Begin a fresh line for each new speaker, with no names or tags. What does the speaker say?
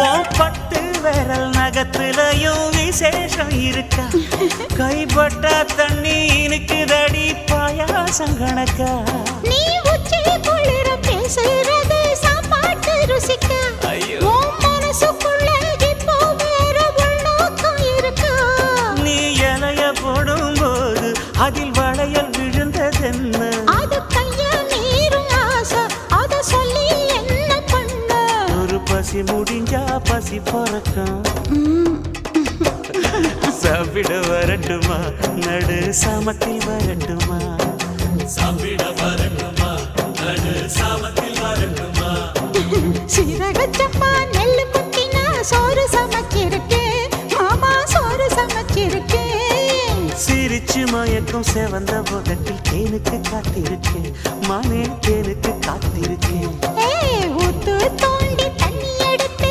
உன் பட்டு விரல் நகத்துலயும் விசேஷம் இருக்கா? கைப்பட்டா தண்ணி இனுக்குதடி பாயாசம் கணக்கா?
நீ உச்சி குளிர பேசுறது சாப்பாட்டு ருசிக்க?
ஐயோ.
உன் மனசுக்குள்ள இப்போ வேற உள்நோக்கம் இருக்கா?
நீ இலைய போடும்போது அதில் வளையல் விழுந்ததென்ன?
அது
பசி முடிஞ்சா பசி பிறக்கும். சாப்பிட வரட்டுமா? நடு சாமத்தில் வரட்டுமா? சாப்பிட வரட்டுமா? நடு சாமத்தில் வரட்டுமா?
சீரகச்சப்பா நெல்லு குத்தினா சோறு சமைச்சிருக்கேன் மாமா சோறு சமைச்சிருக்கேன்
சிரிச்சு மயக்கும் செவந்த உதட்டில் தேனுக்கு காத்திருக்கேன் மானே தேனுக்கு காத்திருக்கேன்
ஏய்